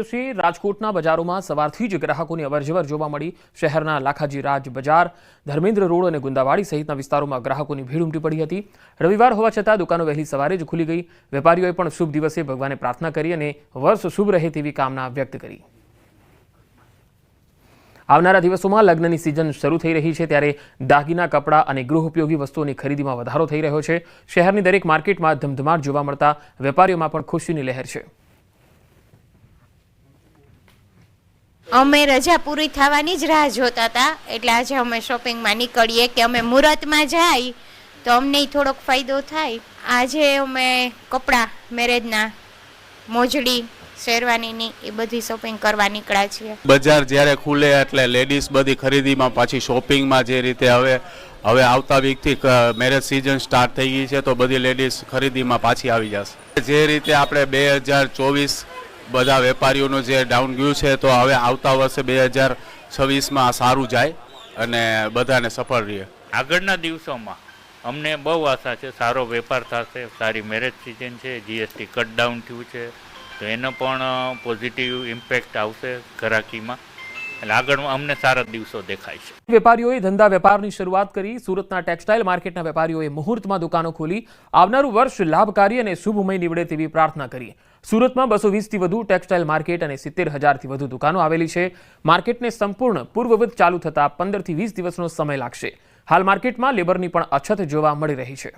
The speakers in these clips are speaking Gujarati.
દિવસે રાજકોટના બજારોમાં સવારથી જ ગ્રાહકોની અવરજવર જોવા મળી. શહેરના લાખાજી રાજ બજાર, ધર્મેન્દ્ર રોડ અને ગુંદાવાડી સહિતના વિસ્તારોમાં ગ્રાહકોની ભીડ ઉમટી પડી હતી. રવિવાર હોવા છતાં દુકાનો વહેલી સવારે જ ખુલી ગઈ. વેપારીઓએ પણ શુભ દિવસે ભગવાને પ્રાર્થના કરી અને વર્ષ શુભ રહે તેવી કામના વ્યક્ત કરી. આવનારા દિવસોમાં લગ્નની સિઝન શરૂ થઈ રહી છે ત્યારે દાગીના, કપડાં અને ગૃહ ઉપયોગી વસ્તુઓની ખરીદીમાં વધારો થઈ રહ્યો છે. શહેરની દરેક માર્કેટમાં ધમધમાટ જોવા મળતા વેપારીઓમાં પણ ખુશીની લહેર છે. અમે રજા પૂરી થવાની જ રાહ જોતા હતા. એટલે આજે અમે શોપિંગમાં નીકળીએ કે અમે મુહૂર્તમાં જાય તો અમને થોડોક ફાયદો થાય. આજે અમે કપડાં, મેરેજના, મોજડી, શેરવાનીની એ બધી શોપિંગ કરવા નીકળ્યા છીએ. બજાર જ્યારે ખુલે એટલે લેડીઝ બધી ખરીદીમાં પાછી શોપિંગમાં જે રીતે હવે હવે આવતા વીકથી મેરેજ સિઝન સ્ટાર્ટ થઈ ગઈ છે તો બધી લેડીઝ ખરીદીમાં પાછી આવી જશે. જે રીતે આપણે બે હજાર ચોવીસ બધા વેપારીઓનું જે ડાઉન ગયું છે તો હવે આવતા વર્ષે બે હજાર છવ્વીસમાં સારું જાય અને બધાને સફળ રહે. આગળના દિવસોમાં અમને બહુ આશા છે સારો વેપાર થશે સારી મેરેજ સિઝન છે જીએસટી કટ ડાઉન થયું છે તો એનો પણ પોઝિટિવ ઇમ્પેક્ટ આવશે ઘરાકીમાં. એટલે આગળ અમને સારા દિવસો દેખાય છે. વેપારીઓએ ધંધા વેપારની શરૂઆત કરી સુરતના ટેક્સટાઇલ માર્કેટના વેપારીઓએ મુહૂર્તમાં દુકાનો ખોલી આવનારું વર્ષ લાભકારી અને શુભમય નીવડે તેવી પ્રાર્થના કરી. સુરતમાં બસો વીસથી વધુ ટેક્સટાઇલ માર્કેટ અને સિત્તેર હજારથી વધુ દુકાનો આવેલી છે. માર્કેટને સંપૂર્ણ પૂર્વવત ચાલુ થતાં પંદરથી વીસ દિવસનો સમય લાગશે. હાલ માર્કેટમાં લેબરની પણ અછત જોવા મળી રહી છે.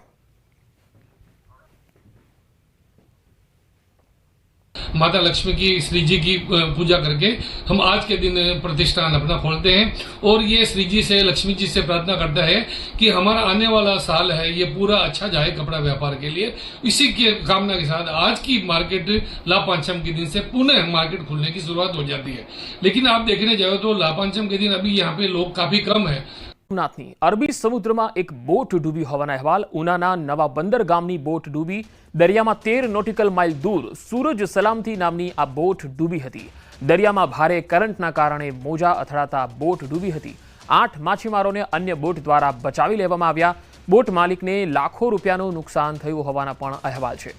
माता लक्ष्मी की, श्री जी की पूजा करके हम आज के दिन प्रतिष्ठान अपना खोलते हैं। और ये श्री जी से, लक्ष्मी जी से प्रार्थना करता है कि हमारा आने वाला साल है, ये पूरा अच्छा जाए कपड़ा व्यापार के लिए। इसी के कामना के साथ आज की मार्केट लापांचम के दिन से पुनः मार्केट खुलने की शुरुआत हो जाती है। लेकिन आप देखने जाओ तो लापांचम के दिन अभी यहाँ पे लोग काफ़ी कम है। સોમનાથની. અરબી સમુદ્રમાં એક બોટ ડૂબી હોવાના અહેવાલ. ઉનાના નવા બંદર ગામની બોટ ડૂબી. દરિયામાં તેર નોટિકલ માઇલ દૂર સૂરજ સલામતી નામની આ બોટ ડૂબી હતી. દરિયામાં ભારે કરંટના કારણે મોજા અથડાતા બોટ ડૂબી હતી. આઠ માછીમારોને અન્ય બોટ દ્વારા બચાવી લેવામાં આવ્યા. બોટ માલિકને લાખો રૂપિયાનું નુકસાન થયું હોવાના પણ અહેવાલ છે.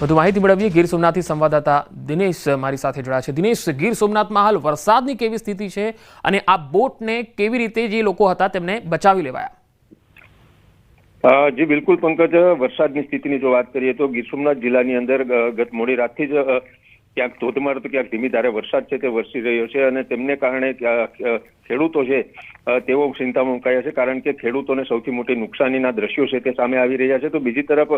વધુ માહિતી મેળવીએ. ગીર સોમનાથથી સંવાદદાતા દિનેશ મારી સાથે જોડાયા છે. દિનેશ, ગીર સોમનાથમાં હાલ વરસાદની કેવી સ્થિતિ છે અને આ બોટને કેવી રીતે જે લોકો હતા તેમને બચાવી લેવાયા? જી, બિલકુલ પંકજ. વરસાદની સ્થિતિની જો વાત કરીએ તો ગીર સોમનાથ જિલ્લાની અંદર ગત મોડી રાતથી જ ક્યાંક ધોધમાર તો ક્યાંક ધીમી ધારે વરસાદ છે તે વરસી રહ્યો છે અને તેમને કારણે ખેડૂતો છે તેઓ ચિંતામાં મુકાયા છે કારણ કે ખેડૂતોને સૌથી મોટી નુકસાનીના દ્રશ્યો છે તે સામે આવી રહ્યા છે. તો બીજી તરફ,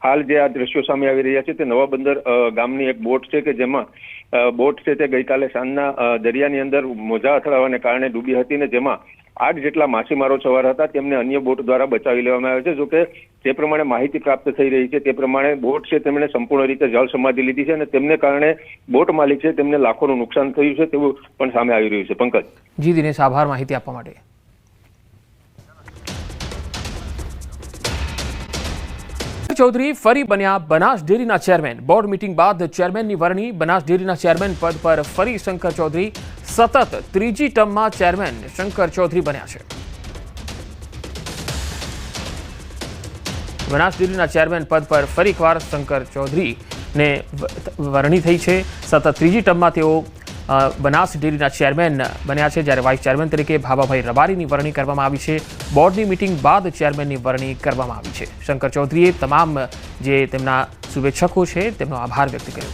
હાલ જે આ દ્રશ્યો સામે આવી રહ્યા છે તે નવા બંદર ગામની એક બોટ છે કે જેમાં બોટ છે તે ગઈકાલે સાંજના દરિયાની અંદર મોજા અથડાવાને કારણે ડૂબી હતી ને જેમાં આઠ જેટલા માછીમારો સવાર હતા, તેમને અન્ય બોટ દ્વારા બચાવી લેવામાં આવ્યા છે. જોકે જે પ્રમાણે માહિતી પ્રાપ્ત થઈ રહી છે, તે પ્રમાણે બોટ છે તેમણે સંપૂર્ણ રીતે જળ સમાધિ લીધી છે અને તેમને કારણે બોટ માલિક છે, તેમને લાખોનું નુકસાન થયું છે, તેવું પણ સામે આવી રહ્યું છે. પંકજ. જી દિનેશ, આભાર માહિતી આપવા માટે. ચૌધરી ફરી બન્યા બનાસ ડેરીના ચેરમેન. બોર્ડ મીટિંગ બાદ ચેરમેનની વરણી બનાસ ડેરીના ચેરમેન પદ પર ફરી શંકર ચૌધરી. સતત ત્રીજી ટર્મમાં ચેરમેન શંકર ચૌધરી બન્યા છે. બનાસ ડેરીના ચેરમેન પદ પર ફરી એકવાર શંકર ચૌધરીને વરણી થઈ છે. સતત ત્રીજી ટર્મમાં તેઓ બનાસ ડેરીના ચેરમેન બન્યા છે જ્યારે વાઇસ ચેરમેન તરીકે ભાભાભાઈ રબારીની વરણી કરવામાં આવી છે. બોર્ડની મિટિંગ બાદ ચેરમેનની વરણી કરવામાં આવી છે. શંકર ચૌધરીએ તમામ જે તેમના શુભેચ્છકો છે, તેમનો આભાર વ્યક્ત કર્યો.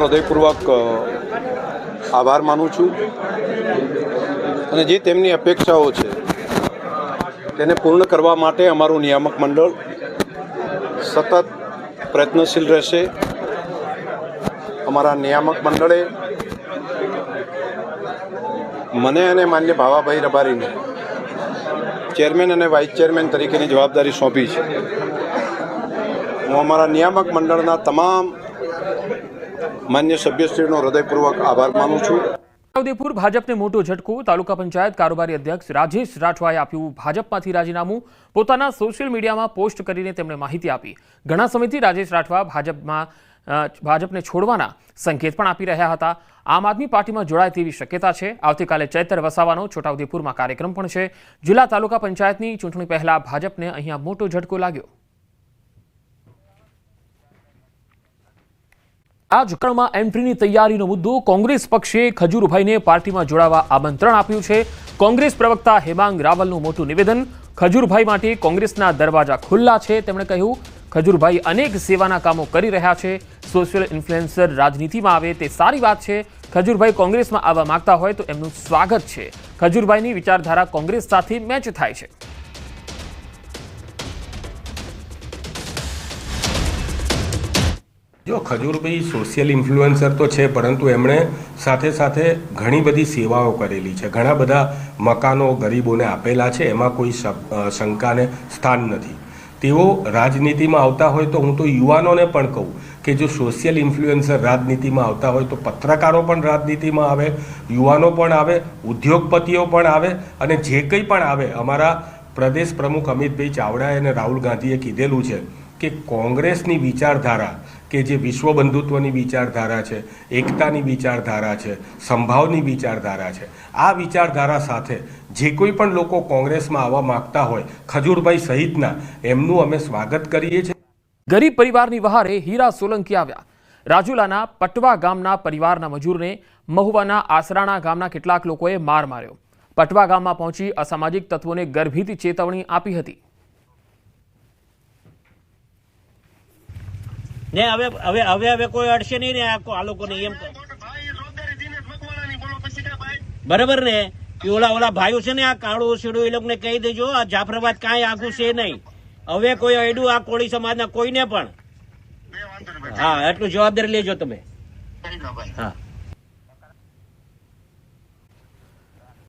હૃદયપૂર્વક આભાર માનું છું. અને જે તેમની અપેક્ષાઓ છે, તેને પૂર્ણ કરવા માટે અમારું નિયામક મંડળ સતત પ્રયત્નશીલ રહેશે. અમારા નિયામક મંડળે મને અને માન્ય ભાવાભાઈ રબારીને ચેરમેન અને વાઇસ ચેરમેન તરીકેની જવાબદારી સોંપી છે. હું અમારા નિયામક મંડળના તમામ માન્ય સભ્યશ્રીનો હૃદયપૂર્વક આભાર માનું છું. છોટાઉદેપુર ભાજપને મોટો ઝટકો તાલુકા પંચાયત કારોબારી અધ્યક્ષ રાજેશ રાઠવાએ આપ્યું ભાજપમાંથી રાજીનામું. પોતાના સોશિયલ મીડિયામાં પોસ્ટ કરીને તેમણે માહિતી આપી. ઘણા સમયથી રાજેશ રાઠવા ભાજપમાં ભાજપને છોડવાના સંકેત પણ આપી રહ્યા હતા. આમ આદમી પાર્ટીમાં જોડાય તેવી શક્યતા છે. આવતીકાલે ચૈતર વસાવાનો છોટાઉદેપુરમાં કાર્યક્રમ પણ છે. જિલ્લા તાલુકા પંચાયતની ચૂંટણી પહેલા ભાજપને અહીંયા મોટો ઝટકો લાગ્યો. રાજકારણમાં એન્ટ્રીની તૈયારીનો મુદ્દો કોંગ્રેસ પક્ષે ખજૂરભાઈને પાર્ટીમાં જોડાવા આમંત્રણ આપ્યું છે. કોંગ્રેસ પ્રવક્તા હેમાંગ રાવલનું મોટું નિવેદન. ખજૂરભાઈ માટે કોંગ્રેસના દરવાજા ખુલ્લા છે. તેમણે કહ્યું ખજૂરભાઈ અનેક સેવાના કામો કરી રહ્યા છે. સોશિયલ ઇન્ફ્લુએન્સર રાજનીતિમાં આવે તે સારી વાત છે. ખજૂરભાઈ કોંગ્રેસમાં આવવા માંગતા હોય તો એમનું સ્વાગત છે. ખજૂરભાઈની વિચારધારા કોંગ્રેસ સાથે મેચ થાય છે. જો ખજૂરભાઈ સોશિયલ ઇન્ફ્લુએન્સર તો છે, પરંતુ એમણે સાથે સાથે ઘણી બધી સેવાઓ કરેલી છે. ઘણા બધા મકાનો ગરીબોને આપેલા છે. એમાં કોઈ શંકાને સ્થાન નથી. તેઓ રાજનીતિમાં આવતા હોય તો હું તો યુવાનોને પણ કહું કે જો સોશિયલ ઇન્ફ્લુએન્સર રાજનીતિમાં આવતા હોય તો પત્રકારો પણ રાજનીતિમાં આવે, યુવાનો પણ આવે, ઉદ્યોગપતિઓ પણ આવે અને જે કંઈ પણ આવે. અમારા પ્રદેશ પ્રમુખ અમિતભાઈ ચાવડાએ અને રાહુલ ગાંધીએ કીધેલું છે કે કોંગ્રેસની વિચારધારા કે જે વિશ્વ બંધુત્વની વિચારધારા છે, એકતાની વિચારધારા છે, સંભાવની વિચારધારા છે, આ વિચારધારા સાથે જે કોઈ પણ લોકો કોંગ્રેસમાં આવવા માંગતા હોય, ખજૂરભાઈ સહિતના, એમનું અમે સ્વાગત કરીએ છીએ. ગરીબ પરિવારની વહારે હીરા સોલંકી આવ્યા. રાજુલાના પટવા ગામના પરિવારના મજૂરને મહુવાના આસરાણા ગામના કેટલાક લોકોએ માર માર્યો. પટવા ગામમાં પહોંચી અસામાજિક તત્વોને ગર્ભિત ચેતવણી આપી હતી. ને હવે હવે હવે હવે કોઈ અડશે નહીં ને આ લોકો લોકોને એમ બરાબર ને? કે ઓલા ઓલા ભાઈઓ છે ને આ કાળું સીડું એ લોકોને કહી દેજો આ જાફરાબાદ કાંઈ આખું છે નહીં. હવે કોઈ અડ્યું આ કોળી સમાજના કોઈને પણ? હા એટલું જવાબદારી લેજો તમે. હા.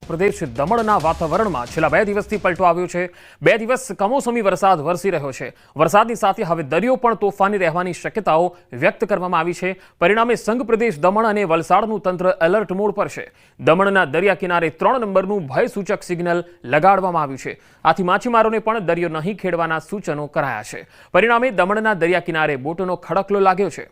પ્રદેશ દમણના વાતાવરણમાં છેલ્લા બે દિવસથી પલટો આવ્યો છે. બે દિવસ કમોસમી વરસાદ વરસી રહ્યો છે. વરસાદની સાથે હવે દરિયો પણ તોફાની રહેવાની શક્યતાઓ વ્યક્ત કરવામાં આવી છે. પરિણામે સંઘ પ્રદેશ દમણ અને વલસાડનું તંત્ર એલર્ટ મોડ પર છે. દમણના દરિયા કિનારે ત્રણ નંબરનું ભયસૂચક સિગ્નલ લગાડવામાં આવ્યું છે. આથી માછીમારોને પણ દરિયો નહીં ખેડવાના સૂચનો કરાયા છે. પરિણામે દમણના દરિયા કિનારે બોટોનો ખડકલો લાગ્યો છે.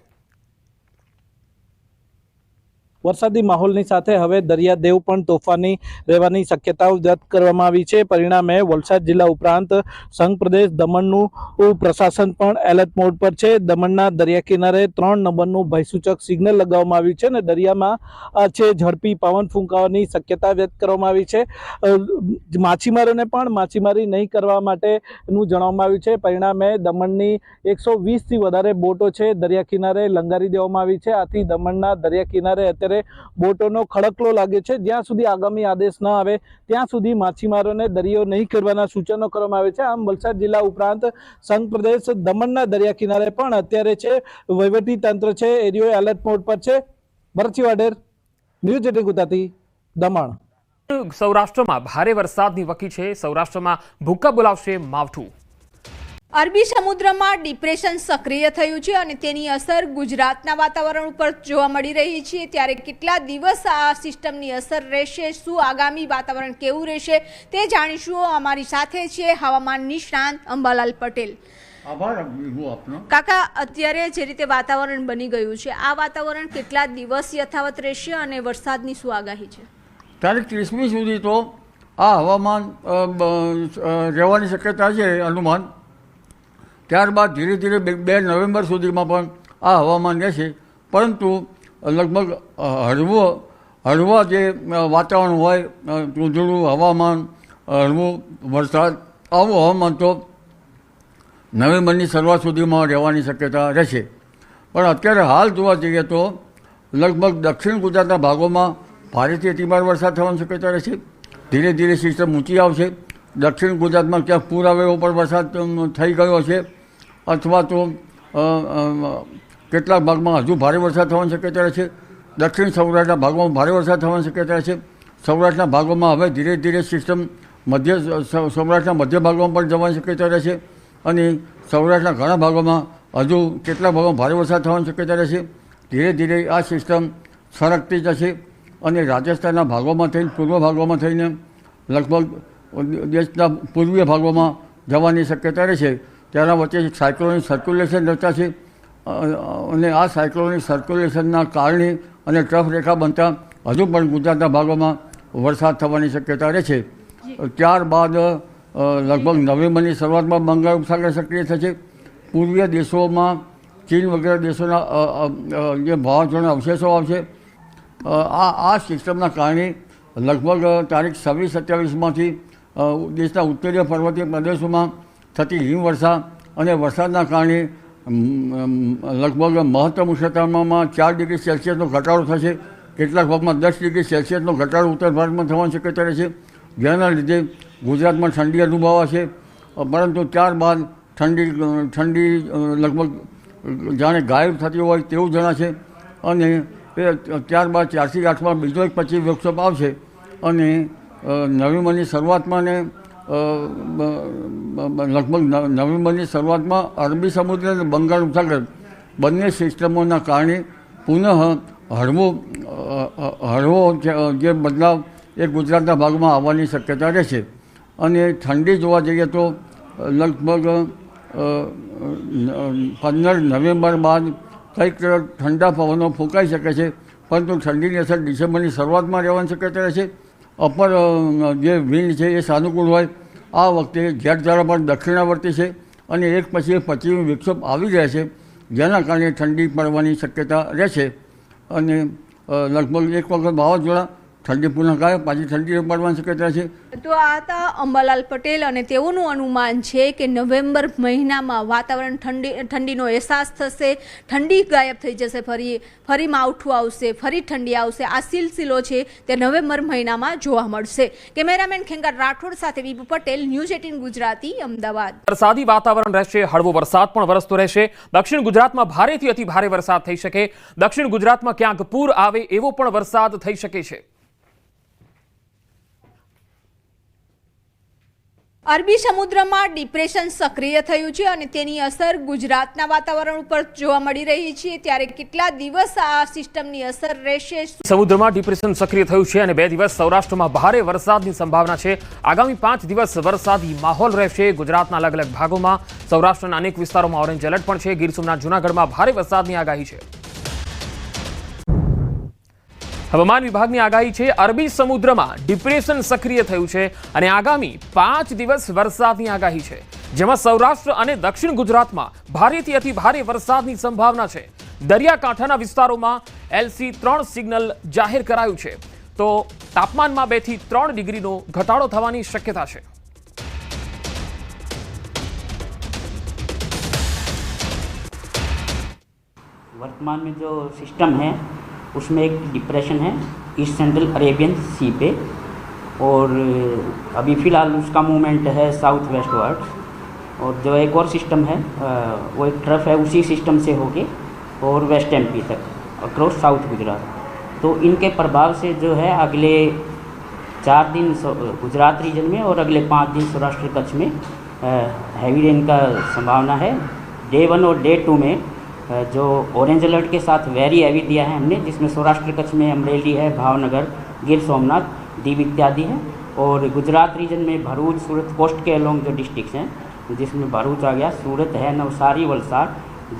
વરસાદી માહોલની સાથે હવે દરિયાદેવ પણ તોફાની રહેવાની શક્યતાઓ વ્યક્ત કરવામાં આવી છે. પરિણામે વલસાડ જિલ્લા ઉપરાંત સંઘ પ્રદેશ દમણનું પ્રશાસન પણ એલર્ટ મોડ પર છે. દમણના દરિયા કિનારે ત્રણ નંબરનું ભયસૂચક સિગ્નલ લગાવવામાં આવ્યું છે અને દરિયામાં છે ઝડપી પવન ફૂંકાવાની શક્યતા વ્યક્ત કરવામાં આવી છે. માછીમારોને પણ માછીમારી નહીં કરવા માટેનું જણાવવામાં આવ્યું છે. પરિણામે દમણની એકસો વીસથી વધારે બોટો છે દરિયા કિનારે લંગારી દેવામાં આવી છે. આથી દમણના દરિયા કિનારે અત્યારે બોટોનો ખડકલો લાગે છે. જ્યાં સુધી આગામી આદેશ ન આવે, ત્યાં સુધી માછીમારોને દરિયો નહીં કરવાના સૂચનો કરવામાં આવે છે. આમ વલસાડ જિલ્લા ઉપરાંત સંઘ પ્રદેશ દમણના દરિયા કિનારે પણ અત્યારે છે, વહીવટી તંત્ર છે એરિયો એલર્ટ મોડ પર છે. Bharatsinh Vader news eighteen Gujarati, Daman. સૌરાષ્ટ્રમાં ભારે વરસાદની વકી છે. સૌરાષ્ટ્રમાં ભૂક્કા બોલાવશે માવઠું. અરબી સમુદ્રમાં ડિપ્રેશન સક્રિય થયું છે અને તેની અસર ગુજરાતના વાતાવરણ ઉપર જોવા મળી રહી છે. ત્યારે કેટલા દિવસ આ સિસ્ટમની અસર રહેશે? શું આગામી વાતાવરણ કેવું રહેશે? તે જાણીશું અમારી સાથે છે હવામાન નિષ્ણાંત અંબાલાલ પટેલ. કાકા અત્યારે જે રીતે વાતાવરણ બની ગયું છે આ વાતાવરણ કેટલા દિવસ યથાવત રહેશે અને વરસાદની શું આગાહી છે? તારીખ ત્રીસમી સુધી તો આ હવામાન રહેવાની શક્યતા છે અનુમાન. ત્યારબાદ ધીરે ધીરે બે નવેમ્બર સુધીમાં પણ આ હવામાન રહેશે. પરંતુ લગભગ હળવો, હળવા જે વાતાવરણ હોય ધૂંધળું હવામાન હળવું વરસાદ, આવું હવામાન તો નવેમ્બરની શરૂઆત સુધીમાં રહેવાની શક્યતા રહેશે. પણ અત્યારે હાલ જોવા જઈએ તો લગભગ દક્ષિણ ગુજરાતના ભાગોમાં ભારેથી અતિભાર વરસાદ થવાની શક્યતા રહેશે. ધીરે ધીરે સિસ્ટમ ઊંચી આવશે. દક્ષિણ ગુજરાતમાં ક્યાંક પૂર આવે એવો પણ વરસાદ થઈ ગયો છે. અથવા તો કેટલાક ભાગમાં હજુ ભારે વરસાદ થવાની શક્યતા રહેશે દક્ષિણ સૌરાષ્ટ્રના ભાગોમાં ભારે વરસાદ થવાની શક્યતા છે. સૌરાષ્ટ્રના ભાગોમાં હવે ધીરે ધીરે સિસ્ટમ મધ્ય સૌરાષ્ટ્રના મધ્ય ભાગોમાં પણ જવાની શક્યતા રહેશે. અને સૌરાષ્ટ્રના ઘણા ભાગોમાં હજુ કેટલાક ભાગોમાં ભારે વરસાદ થવાની શક્યતા રહેશે. ધીરે ધીરે આ સિસ્ટમ સરકતી જશે. અને રાજસ્થાનના ભાગોમાં થઈને, પૂર્વ ભાગોમાં થઈને લગભગ દેશના પૂર્વીય ભાગોમાં જવાની શક્યતા રહેશે. તેના વચ્ચે સાયક્લોનિક સર્ક્યુલેશન રહેતા છે. અને આ સાયક્લોનિક સર્ક્યુલેશનના કારણે અને ટ્રફ રેખા બનતા હજુ પણ ગુજરાતના ભાગોમાં વરસાદ થવાની શક્યતા રહેશે ત્યારબાદ લગભગ નવેમ્બરની શરૂઆતમાં બંગાળ ઉપસાગર સક્રિય થશે. પૂર્વીય દેશોમાં ચીન વગેરે દેશોના જે વાવાઝોડાના અવશેષો આવશે. આ આ સિસ્ટમના કારણે લગભગ તારીખ છવ્વીસ સત્યાવીસમાંથી દેશના ઉત્તરીય પર્વતીય પ્રદેશોમાં થતી હિમવર્ષા અને વરસાદના કારણે લગભગ મહત્તમ ઉષ્ણતામાનમાં ચાર ડિગ્રી સેલ્સિયસનો ઘટાડો થશે. કેટલાક ભાગમાં દસ ડિગ્રી સેલ્સિયસનો ઘટાડો ઉત્તર ભારતમાં થવાની શક્યતા રહેશે. જેના લીધે ગુજરાતમાં ઠંડી અનુભવાશે. પરંતુ ત્યારબાદ ઠંડી ઠંડી લગભગ જાણે ગાયબ થતી હોય તેવું જણાશે. અને ત્યારબાદ ચારથી આઠમાં બીજો એક પછી વર્કશોપ આવશે. અને નવેમ્બરની શરૂઆતમાં ને લગભગ નવેમ્બરની શરૂઆતમાં અરબી સમુદ્ર અને બંગાળ ઉપસાગર બંને સિસ્ટમોના કારણે પુનઃ હળવો હળવો જે- બદલાવ એ ગુજરાતના ભાગમાં આવવાની શક્યતા રહેશે અને ઠંડી જોવા જઈએ તો લગભગ પંદર નવેમ્બર બાદ કંઈક ઠંડા પવનો ફૂંકાઈ શકે છે, પરંતુ ઠંડીની અસર ડિસેમ્બરની શરૂઆતમાં રહેવાની શક્યતા રહેશે અપર જે વિન્ડ છે એ સાનુકૂળ હોય, આ વખતે જેટ દ્વારા પણ દક્ષિણાવર્તી છે અને એક પછી એક પશ્ચિમી વિક્ષોભ આવી રહ્યા છે, જેના કારણે ઠંડી પડવાની શક્યતા રહેશે. અને લગભગ એક વખત વાવાઝોડા ઠંડી પૂર્ણ કરે પાછી ઠંડી પડવાની શક્યતા છે. તો આ હતા અંબાલાલ પટેલ અને તેઓનું અનુમાન છે કે નવેમ્બર મહિનામાં વાતાવરણ ઠંડી ઠંડીનો અહેસાસ થશે ઠંડી ગાયબ થઈ જશે ફરી ફરી માવઠું આવશે ફરી ઠંડી આવશે. આ સિલસિલો છે તે નવેમ્બર મહિનામાં જોવા મળશે. કેમેરામેન ખેંગાર રાઠોડ સાથે વિભુ પટેલ ન્યૂઝ એટીન ગુજરાતી અમદાવાદ. વરસાદી વાતાવરણ રહેશે હળવો વરસાદ પણ વરસતો રહેશે. દક્ષિણ ગુજરાતમાં ભારેથી અતિ ભારે વરસાદ થઈ શકે. દક્ષિણ ગુજરાતમાં ક્યાંક પૂર આવે એવો પણ વરસાદ થઈ શકે છે. અરબી સમુદ્રમાં ડિપ્રેશન સક્રિય થયું છે અને તેની અસર ગુજરાતના વાતાવરણ ઉપર જોવા મળી રહી છે. ત્યારે કેટલા દિવસ આ સિસ્ટમની અસર રહેશે? સમુદ્રમાં ડિપ્રેશન સક્રિય થયું છે અને બે દિવસ સૌરાષ્ટ્રમાં ભારે વરસાદની સંભાવના છે. આગામી પાંચ દિવસ વરસાદી માહોલ રહેશે. ગુજરાતના અલગ અલગ ભાગોમાં સૌરાષ્ટ્રના અનેક વિસ્તારોમાં ઓરેન્જ એલર્ટ પણ છે. ગીર સોમનાથ જૂનાગઢમાં ભારે વરસાદની આગાહી છે. હવામાન વિભાગની આગાહી છે અરબી સમુદ્રમાં ડિપ્રેશન સક્રિય થયું છે અને આગામી પાંચ દિવસ વરસાદની આગાહી છે જેમાં સૌરાષ્ટ્ર અને દક્ષિણ ગુજરાતમાં ભારેથી અતિ ભારે વરસાદની સંભાવના છે દરિયાકાંઠાના વિસ્તારોમાં એલસી ત્રણ સિગ્નલ જાહેર કરાયું છે તો તાપમાનમાં બે થી ત્રણ ડિગ્રીનો ઘટાડો થવાની શક્યતા છે वर्तमान में जो सिस्टम है उसमें एक डिप्रेशन है ईस्ट सेंट्रल अरेबियन सी पे। और अभी फ़िलहाल उसका मूवमेंट है साउथ वेस्ट वर्ड और जो एक और सिस्टम है वो एक ट्रफ है उसी सिस्टम से होके और वेस्ट एमपी तक अक्रॉस साउथ गुजरात तो इनके प्रभाव से जो है अगले चार दिन गुजरात रीजन में और अगले पाँच दिन सौराष्ट्र कच्छ में हैवी रेन का संभावना है। डे वन और डे टू में जो ऑरेंज अलर्ट के साथ वेरी हैवी दिया है हमने, जिसमें सौराष्ट्र कच्छ में अमरेली है, भावनगर, गिर सोमनाथ, दीव इत्यादि है। और गुजरात रीजन में भरूच, सूरत कोस्ट के अलोंग जो डिस्ट्रिक्ट हैं, जिसमें भरूच आ गया, सूरत है, नवसारी, वलसाड,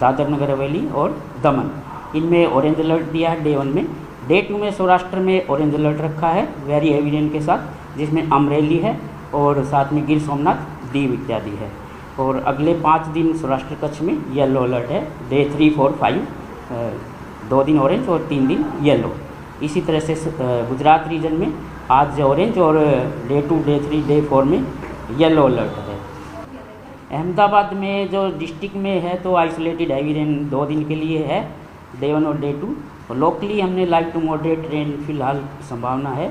दादर नगर, हवेली और दमन। इनमें ऑरेंज अलर्ट दिया है डे वन में। डे टू में सौराष्ट्र में ऑरेंज अलर्ट रखा है वेरी हैवी रेन के साथ, जिसमें अमरेली है और साथ में गिर सोमनाथ, दीव इत्यादि है। और अगले पाँच दिन सौराष्ट्र कच्छ में येलो अलर्ट है। डे थ्री फोर फाइव दो दिन ऑरेंज और तीन दिन येलो इसी तरह से गुजरात रीजन में आज ऑरेंज और day two day three day four में येलो अलर्ट है। अहमदाबाद में जो डिस्ट्रिक्ट में है तो आइसोलेटेड हैवी रेन दो दिन के लिए है डे वन और डे टू लोकली हमने लाइट टू मॉडरेट रेन फ़िलहाल संभावना है।